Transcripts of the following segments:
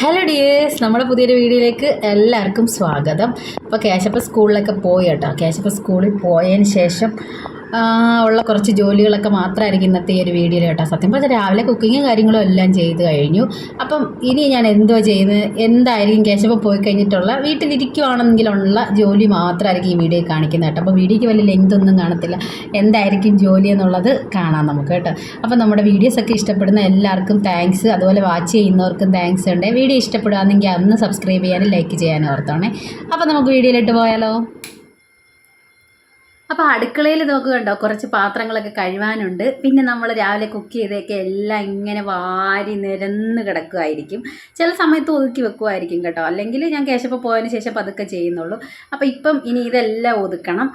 Hello dears നമ്മുടെ പുതിയൊരു വീഡിയോയിലേക്ക് എല്ലാവർക്കും സ്വാഗതം. അപ്പോൾ കേശപ്പ സ്കൂളിലൊക്കെ പോയി കേട്ടോ. കേശപ്പ സ്കൂളിൽ പോയതിന് ശേഷം ഉള്ള കുറച്ച് ജോലികളൊക്കെ മാത്രമായിരിക്കും ഇന്നത്തെ ഈ ഒരു വീഡിയോയിൽ കേട്ടോ സത്യം പറഞ്ഞാൽ രാവിലെ കുക്കിങ്ങും കാര്യങ്ങളും എല്ലാം ചെയ്ത് കഴിഞ്ഞു. അപ്പം ഇനി ഞാൻ എന്തോ ചെയ്യുന്നത്? എന്തായിരിക്കും കേശവ പോയി കഴിഞ്ഞിട്ടുള്ള വീട്ടിലിരിക്കുവാണെങ്കിലുള്ള ജോലി മാത്രമായിരിക്കും ഈ വീഡിയോ കാണിക്കുന്നത് കേട്ടോ. അപ്പോൾ വീഡിയോയ്ക്ക് വലിയ ലെങ്ത് ഒന്നും കാണത്തില്ല. എന്തായിരിക്കും ജോലി എന്നുള്ളത് കാണാം നമുക്ക് കേട്ടോ. അപ്പോൾ നമ്മുടെ വീഡിയോസൊക്കെ ഇഷ്ടപ്പെടുന്ന എല്ലാവർക്കും താങ്ക്സ് അതുപോലെ വാച്ച് ചെയ്യുന്നവർക്കും താങ്ക്സ് ഉണ്ട്. വീഡിയോ ഇഷ്ടപ്പെടുകയാണെങ്കിൽ അന്ന് സബ്സ്ക്രൈബ് ചെയ്യാനും ലൈക്ക് ചെയ്യാനും ഓർത്തോണേ. അപ്പോൾ നമുക്ക് വീഡിയോയിലിട്ട് പോയാലോ? അപ്പോൾ അടുക്കളയിൽ നോക്കുകയുണ്ടോ കുറച്ച് പാത്രങ്ങളൊക്കെ കഴുവാനുണ്ട്. പിന്നെ നമ്മൾ രാവിലെ കുക്ക് ചെയ്തൊക്കെ എല്ലാം ഇങ്ങനെ വാരി നിരന്ന് കിടക്കുമായിരിക്കും ചില സമയത്ത് ഒതുക്കി വെക്കുമായിരിക്കും കേട്ടോ. അല്ലെങ്കിൽ ഞാൻ കേശപ്പ പോയതിന് ശേഷം പതുക്കെ ചെയ്യുന്നുള്ളൂ. അപ്പോൾ ഇപ്പം ഇനി ഇതെല്ലാം ഒതുക്കണം.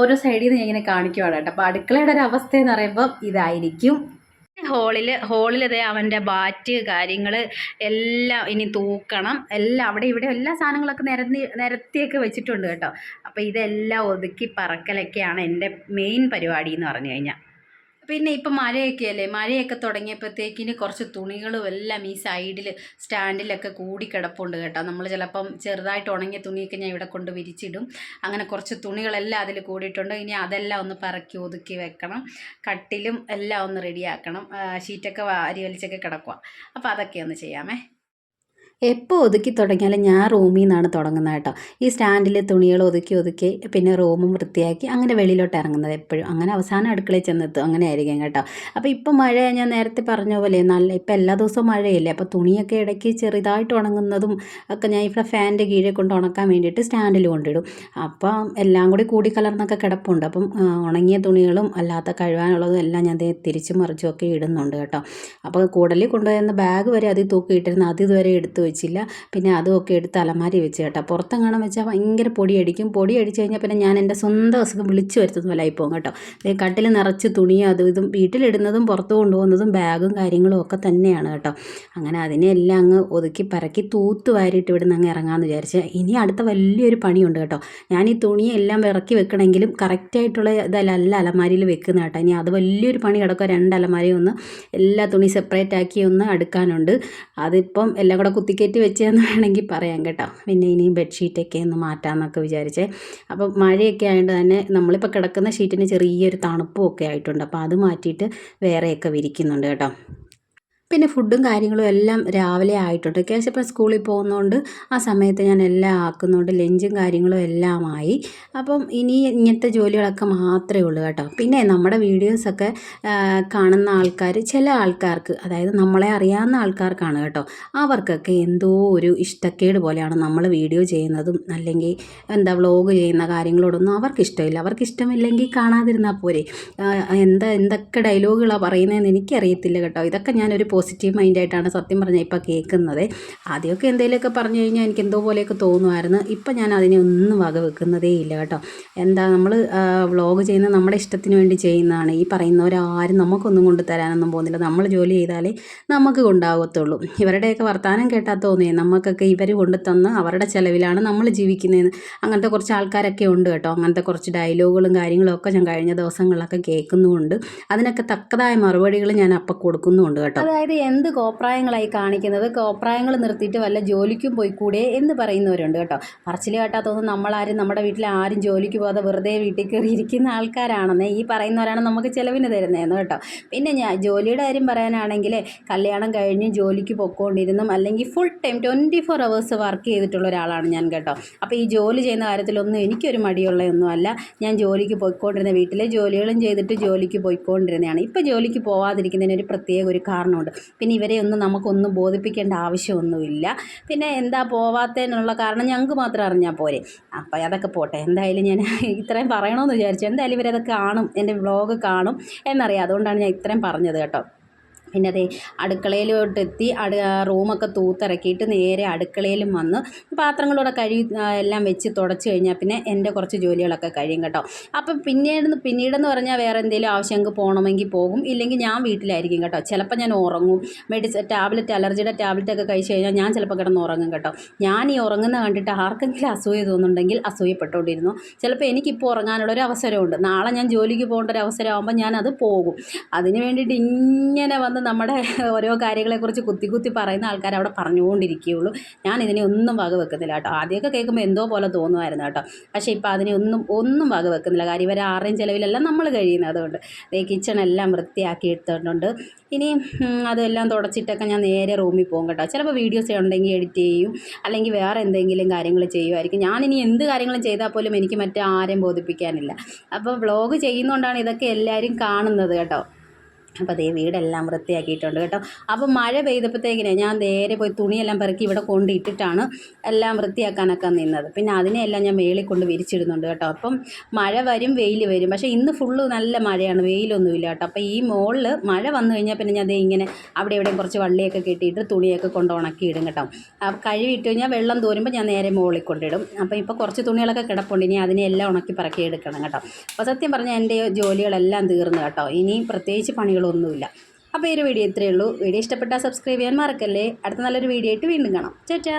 ഓരോ സൈഡിൽ നിന്ന് ഞാൻ ഇങ്ങനെ കാണിക്കുവാണ് കേട്ടോ. അപ്പോൾ അടുക്കളയുടെ ഒരു അവസ്ഥ എന്ന് പറയുമ്പോൾ ഇതായിരിക്കും. ഹോളിൽ ഹോളിലതേ അവന്റെ ബാറ്റ് കാര്യങ്ങൾ എല്ലാം ഇനി തൂക്കണം. എല്ലാം അവിടെ ഇവിടെ എല്ലാ സാധനങ്ങളൊക്കെ നിരത്തി നിരത്തിയൊക്കെ വെച്ചിട്ടുണ്ട് കേട്ടോ. അപ്പോൾ ഇതെല്ലാം ഒതുക്കി പറക്കലൊക്കെയാണ് എന്റെ മെയിൻ പരിപാടി എന്ന് പറഞ്ഞു കഴിഞ്ഞാൽ പിന്നെ ഇപ്പം മഴയൊക്കെ അല്ലേ മഴയൊക്കെ തുടങ്ങിയപ്പോഴത്തേക്കിന് കുറച്ച് തുണികളും എല്ലാം ഈ സൈഡിൽ സ്റ്റാൻഡിലൊക്കെ കൂടി കിടപ്പുണ്ട് കേട്ടോ. നമ്മൾ ചിലപ്പം ചെറുതായിട്ട് ഉണങ്ങിയ തുണിയൊക്കെ ഞാൻ ഇവിടെ കൊണ്ട് വിരിച്ചിടും. അങ്ങനെ കുറച്ച് തുണികളെല്ലാം അതിൽ കൂടിയിട്ടുണ്ട്. ഇനി അതെല്ലാം ഒന്ന് പറക്കി ഒതുക്കി വെക്കണം. കട്ടിലും എല്ലാം ഒന്ന് റെഡിയാക്കണം. ഷീറ്റൊക്കെ വാരി വലിച്ചൊക്കെ കിടക്കുക അപ്പോൾ അതൊക്കെ ഒന്ന് ചെയ്യാമേ. എപ്പോൾ ഒതുക്കി തുടങ്ങിയാലും ഞാൻ റൂമിൽ നിന്നാണ് തുടങ്ങുന്നത് കേട്ടോ. ഈ സ്റ്റാൻഡിൽ തുണികൾ ഒതുക്കി ഒതുക്കി പിന്നെ റൂമും വൃത്തിയാക്കി അങ്ങനെ വെളിയിലോട്ട് ഇറങ്ങുന്നത് എപ്പോഴും. അങ്ങനെ അവസാനം അടുക്കളയിൽ ചെന്നെത്തും. അങ്ങനെ ആയിരിക്കും കേട്ടോ. അപ്പോൾ ഇപ്പം മഴ ഞാൻ നേരത്തെ പറഞ്ഞ പോലെ നല്ല ഇപ്പം എല്ലാ ദിവസവും മഴയില്ലേ. അപ്പോൾ തുണിയൊക്കെ ഇടയ്ക്ക് ചെറുതായിട്ട് ഉണങ്ങുന്നതും ഒക്കെ ഞാൻ ഇവിടെ ഫാനിന്റെ കീഴെ കൊണ്ട് ഉണക്കാൻ വേണ്ടിയിട്ട് സ്റ്റാൻഡിൽ കൊണ്ടിടും. അപ്പം എല്ലാം കൂടി കൂടി കലർന്നൊക്കെ കിടപ്പുണ്ട്. അപ്പം ഉണങ്ങിയ തുണികളും അല്ലാത്ത കഴുകാനുള്ളതും എല്ലാം ഞാൻ തിരിച്ചും മറിച്ചും ഒക്കെ ഇടുന്നുണ്ട് കേട്ടോ. അപ്പോൾ കൂടലിൽ കൊണ്ടുപോയിരുന്ന ബാഗ് വരെ അതിൽ തൂക്കിയിട്ടിരുന്ന അത് ഇതുവരെ എടുത്തു വെച്ചില്ല. പിന്നെ അതുമൊക്കെ എടുത്ത് അലമാരി വെച്ച് കേട്ടോ. പുറത്തെങ്ങാനും വെച്ചാൽ ഭയങ്കര പൊടിയടിക്കും. പൊടി അടിച്ച് കഴിഞ്ഞാൽ പിന്നെ ഞാൻ എന്റെ സ്വന്തം അസുഖം വിളിച്ചു വരുത്തുന്ന പോലെ ആയിപ്പോകും കേട്ടോ. കട്ടിൽ നിറച്ച് തുണിയും അതും ഇതും വീട്ടിലിടുന്നതും പുറത്ത് കൊണ്ടുപോകുന്നതും ബാഗും കാര്യങ്ങളും ഒക്കെ തന്നെയാണ് കേട്ടോ. അങ്ങനെ അതിനെല്ലാം അങ്ങ് ഒതുക്കി പറക്കി തൂത്ത് വാരിയിട്ട് ഇവിടുന്ന് അങ്ങ് ഇറങ്ങാമെന്ന് വിചാരിച്ച്. ഇനി അടുത്ത വലിയൊരു പണിയുണ്ട് കേട്ടോ. ഞാൻ ഈ തുണിയെല്ലാം ഇറക്കി വെക്കണമെങ്കിലും കറക്റ്റായിട്ടുള്ള ഇതല്ല അലമാരിയിൽ വെക്കുന്ന കേട്ടോ. ഇനി അത് വലിയൊരു പണി കിടക്കുക രണ്ട് അലമാരി ഒന്ന് എല്ലാ തുണി സെപ്പറേറ്റ് ആക്കി ഒന്ന് അടുക്കാനുണ്ട്. അതിപ്പം എല്ലാം കൂടെ കുത്തിക്കയറ്റി വെച്ചതെന്ന് വേണമെങ്കിൽ പറയാം കേട്ടോ. പിന്നെ ഇനിയും ബെഡ്ഷീറ്റൊക്കെ ഒന്ന് മാറ്റാമെന്നൊക്കെ വിചാരിച്ചേ. അപ്പോൾ മഴയൊക്കെ ആയതുകൊണ്ട് തന്നെ നമ്മളിപ്പോൾ കിടക്കുന്ന ഷീറ്റിന് ചെറിയൊരു തണുപ്പും ഒക്കെ ആയിട്ടുണ്ട്. അപ്പോൾ അത് മാറ്റിയിട്ട് വേറെയൊക്കെ വിരിക്കുന്നുണ്ട് കേട്ടോ. പിന്നെ ഫുഡും കാര്യങ്ങളും എല്ലാം രാവിലെ ആയിട്ടുണ്ട്. കേശപ്പൻ സ്കൂളിൽ പോകുന്നതുകൊണ്ട് ആ സമയത്ത് ഞാൻ എല്ലാം ആക്കുന്നുണ്ട് ലഞ്ചും കാര്യങ്ങളും എല്ലാം ആയി. അപ്പം ഇനി ഇങ്ങനത്തെ ജോലികളൊക്കെ മാത്രമേ ഉള്ളൂ കേട്ടോ. പിന്നെ നമ്മുടെ വീഡിയോസൊക്കെ കാണുന്ന ആൾക്കാർ ചില ആൾക്കാർക്ക് അതായത് നമ്മളെ അറിയാവുന്ന ആൾക്കാർക്കാണ് കേട്ടോ. അവർക്കൊക്കെ എന്തോ ഒരു ഇഷ്ടക്കേട് പോലെയാണ് നമ്മൾ വീഡിയോ ചെയ്യുന്നതും അല്ലെങ്കിൽ എന്താ വ്ളോഗ് ചെയ്യുന്ന കാര്യങ്ങളോടൊന്നും അവർക്ക് ഇഷ്ടമില്ല അവർക്ക് ഇഷ്ടമില്ലെങ്കിൽ കാണാതിരുന്നാൽ പോരെ എന്താ എന്തൊക്കെ ഡയലോഗുകളാണ് പറയുന്നതെന്ന് എനിക്കറിയത്തില്ല കേട്ടോ. ഇതൊക്കെ ഞാനൊരു പോസിറ്റീവ് മൈൻഡായിട്ടാണ് സത്യം പറഞ്ഞാൽ ഇപ്പോൾ കേൾക്കുന്നത് ആദ്യമൊക്കെ എന്തെങ്കിലുമൊക്കെ പറഞ്ഞു കഴിഞ്ഞാൽ എനിക്ക് എന്തോ പോലെയൊക്കെ തോന്നുമായിരുന്നു. ഇപ്പം ഞാൻ അതിനെ ഒന്നും വക വെക്കുന്നതേ ഇല്ല കേട്ടോ. എന്താ നമ്മൾ വ്ളോഗ് ചെയ്യുന്ന നമ്മുടെ ഇഷ്ടത്തിന് വേണ്ടി ചെയ്യുന്നതാണ്. ഈ പറയുന്നവരാരും നമുക്കൊന്നും കൊണ്ട് തരാനൊന്നും പോകുന്നില്ല. നമ്മൾ ജോലി ചെയ്താലേ നമുക്ക് കൊണ്ടാകത്തുള്ളൂ ഇവരുടെയൊക്കെ വർത്തമാനം കേട്ടാൽ തോന്നിയേ നമുക്കൊക്കെ ഇവർ കൊണ്ടു തന്ന് അവരുടെ ചിലവിലാണ് നമ്മൾ ജീവിക്കുന്നതെന്ന് അങ്ങനത്തെ കുറച്ച് ആൾക്കാരൊക്കെ ഉണ്ട് കേട്ടോ. അങ്ങനത്തെ കുറച്ച് ഡയലോഗുകളും കാര്യങ്ങളൊക്കെ ഞാൻ കഴിഞ്ഞ ദിവസങ്ങളിലൊക്കെ കേൾക്കുന്നുമുണ്ട്. അതിനൊക്കെ തക്കതായ മറുപടികൾ ഞാൻ അപ്പം കൊടുക്കുന്നുമുണ്ട് കേട്ടോ. അതായത് എന്ത് കോപ്രായങ്ങളായി കാണിക്കുന്നത്? കോപ്രായങ്ങൾ നിർത്തിയിട്ട് വല്ല ജോലിക്കും പോയി കൂടെ എന്ന് പറയുന്നവരുണ്ട് കേട്ടോ. പറച്ചിൽ കേട്ടാത്തൊന്നും നമ്മളാരും നമ്മുടെ വീട്ടിൽ ആരും ജോലിക്ക് പോകാതെ വെറുതെ വീട്ടിൽ കയറി ഇരിക്കുന്ന ആൾക്കാരാണെന്ന് ഈ പറയുന്നവരാണ് നമുക്ക് ചിലവിന് തരുന്നതെന്ന് കേട്ടോ. പിന്നെ ഞാൻ ജോലിയുടെ കാര്യം പറയാനാണെങ്കിൽ കല്യാണം കഴിഞ്ഞ് ജോലിക്ക് പൊക്കോണ്ടിരുന്നും അല്ലെങ്കിൽ full time twenty four hours work ചെയ്തിട്ടുള്ള ഒരാളാണ് ഞാൻ കേട്ടോ. അപ്പോൾ ഈ ജോലി ചെയ്യുന്ന കാര്യത്തിലൊന്നും എനിക്കൊരു മടിയുള്ളതൊന്നുമല്ല. ഞാൻ ജോലിക്ക് പോയിക്കൊണ്ടിരുന്ന വീട്ടിലെ ജോലികളും ചെയ്തിട്ട് ജോലിക്ക് പോയിക്കൊണ്ടിരുന്നതാണ്. ഇപ്പോൾ ജോലിക്ക് പോവാതിരിക്കുന്നതിന് ഒരു പ്രത്യേക ഒരു കാരണമുണ്ട്. പിന്നെ ഇവരെ ഒന്നും നമുക്കൊന്നും ബോധിപ്പിക്കേണ്ട ആവശ്യമൊന്നുമില്ല. പിന്നെ എന്താ പോവാത്തതിനുള്ള കാരണം ഞങ്ങൾക്ക് മാത്രം അറിഞ്ഞാൽ പോരെ. അപ്പോൾ അതൊക്കെ പോട്ടെ. എന്തായാലും ഞാൻ ഇത്രയും പറയണമെന്ന് വിചാരിച്ചു. എന്തായാലും ഇവരതൊക്കെ കാണും. എന്റെ വ്ളോഗ് കാണും എന്നറിയാം. അതുകൊണ്ടാണ് ഞാൻ ഇത്രയും പറഞ്ഞത് കേട്ടോ. പിന്നെ അതേ അടുക്കളയിലോട്ട് എത്തി അടു റൂമൊക്കെ തൂത്തിറക്കിയിട്ട് നേരെ അടുക്കളയിലും വന്ന് പാത്രങ്ങളൂടെ കഴുകി എല്ലാം വെച്ച് തുടച്ച് കഴിഞ്ഞാൽ പിന്നെ എന്റെ കുറച്ച് ജോലികളൊക്കെ കഴിയും കേട്ടോ. അപ്പം പിന്നീട് പിന്നീടെന്ന് പറഞ്ഞാൽ വേറെ എന്തെങ്കിലും ആവശ്യങ്ങൾക്ക് പോകണമെങ്കിൽ പോകും. ഇല്ലെങ്കിൽ ഞാൻ വീട്ടിലായിരിക്കും കേട്ടോ. ചിലപ്പോൾ ഞാൻ ഉറങ്ങും. മെഡിസിൻ ടാബ്ലറ്റ് അലർജിയുടെ ടാബ്ലറ്റ് ഒക്കെ കഴിച്ച് കഴിഞ്ഞാൽ ഞാൻ ചിലപ്പോൾ കിടന്ന് ഉറങ്ങും കേട്ടോ. ഞാൻ ഈ ഉറങ്ങുന്ന കണ്ടിട്ട് ആർക്കെങ്കിലും അസൂയ തോന്നുന്നുണ്ടെങ്കിൽ അസൂയപ്പെട്ടുകൊണ്ടിരുന്നു. ചിലപ്പോൾ എനിക്കിപ്പോൾ ഉറങ്ങാനുള്ള ഒരു അവസരമുണ്ട്. നാളെ ഞാൻ ജോലിക്ക് പോകേണ്ട ഒരു അവസരമാകുമ്പോൾ ഞാൻ അത് പോകും. അതിന് വേണ്ടിയിട്ട് ഇങ്ങനെ വന്ന് നമ്മുടെ ഓരോ കാര്യങ്ങളെക്കുറിച്ച് കുത്തി കുത്തി പറയുന്ന ആൾക്കാർ അവിടെ പറഞ്ഞുകൊണ്ടിരിക്കുകയുള്ളൂ. ഞാൻ ഇതിനെ ഒന്നും വക വെക്കുന്നില്ല കേട്ടോ. ആദ്യമൊക്കെ കേൾക്കുമ്പോൾ എന്തോ പോലെ തോന്നുമായിരുന്നു കേട്ടോ. പക്ഷേ ഇപ്പോൾ അതിനെ ഒന്നും ഒന്നും വക വെക്കുന്നില്ല കാര്യം ഇവരെ ആരുടെയും ചിലവിലല്ല നമ്മൾ കഴിയുന്നത് അതുകൊണ്ട്. കിച്ചണെല്ലാം വൃത്തിയാക്കി എടുത്തിട്ടുണ്ട്. ഇനി അതെല്ലാം തുടച്ചിട്ടൊക്കെ ഞാൻ നേരെ റൂമിൽ പോകും കേട്ടോ. ചിലപ്പോൾ വീഡിയോസ് ഉണ്ടെങ്കിൽ എഡിറ്റ് ചെയ്യും. അല്ലെങ്കിൽ വേറെ എന്തെങ്കിലും കാര്യങ്ങൾ ചെയ്യുമായിരിക്കും. ഞാനിനി എന്ത് കാര്യങ്ങളും ചെയ്താൽ പോലും എനിക്ക് മറ്റേ ആരെയും ബോധിപ്പിക്കാനില്ല. അപ്പോൾ വ്ളോഗ് ചെയ്യുന്നതുകൊണ്ടാണ് ഇതൊക്കെ എല്ലാവരും കാണുന്നത് കേട്ടോ. അപ്പോൾ അതേ വീടെല്ലാം വൃത്തിയാക്കിയിട്ടുണ്ട് കേട്ടോ. അപ്പോൾ മഴ പെയ്തപ്പോഴത്തേക്കിനെ ഞാൻ നേരെ പോയി തുണിയെല്ലാം പെറുക്കി ഇവിടെ കൊണ്ടിട്ടിട്ടാണ് എല്ലാം വൃത്തിയാക്കാനൊക്കെ നിന്നത്. പിന്നെ അതിനെയെല്ലാം ഞാൻ മേളിൽ കൊണ്ട് വിരിച്ചിടുന്നുണ്ട് കേട്ടോ. അപ്പം മഴ വരും വെയിൽ വരും. പക്ഷേ ഇന്ന് ഫുള്ള് നല്ല മഴയാണ് വെയിലൊന്നുമില്ല കേട്ടോ. അപ്പോൾ ഈ മോളിൽ മഴ വന്നു കഴിഞ്ഞാൽ പിന്നെ ഞാൻ അതേ ഇങ്ങനെ അവിടെ ഇവിടെയും കുറച്ച് വള്ളിയൊക്കെ കെട്ടിയിട്ട് തുണിയൊക്കെ കൊണ്ട് ഉണക്കിയിടും കേട്ടോ. അപ്പോൾ കഴുകിയിട്ട് കഴിഞ്ഞാൽ വെള്ളം തോരുമ്പോൾ ഞാൻ നേരെ മോളിൽ കൊണ്ടിടും അപ്പോൾ ഇപ്പോൾ കുറച്ച് തുണികളൊക്കെ കിടപ്പുണ്ട്. ഇനി അതിനെല്ലാം ഉണക്കി പറക്കി എടുക്കണം കേട്ടോ. അപ്പോൾ സത്യം പറഞ്ഞാൽ എന്റെ ജോലികളെല്ലാം തീർന്നു കേട്ടോ. ഇനി പ്രത്യേകിച്ച് പണികളൊന്നുമില്ല അപ്പോൾ ഈ ഒരു വീഡിയോ ഇത്രയേ ഉള്ളൂ. വീഡിയോ ഇഷ്ടപ്പെട്ടാൽ സബ്സ്ക്രൈബ് ചെയ്യാൻ മറക്കല്ലേ? അടുത്ത നല്ലൊരു വീഡിയോ ആയിട്ട് വീണ്ടും കാണാം. ചേച്ചാ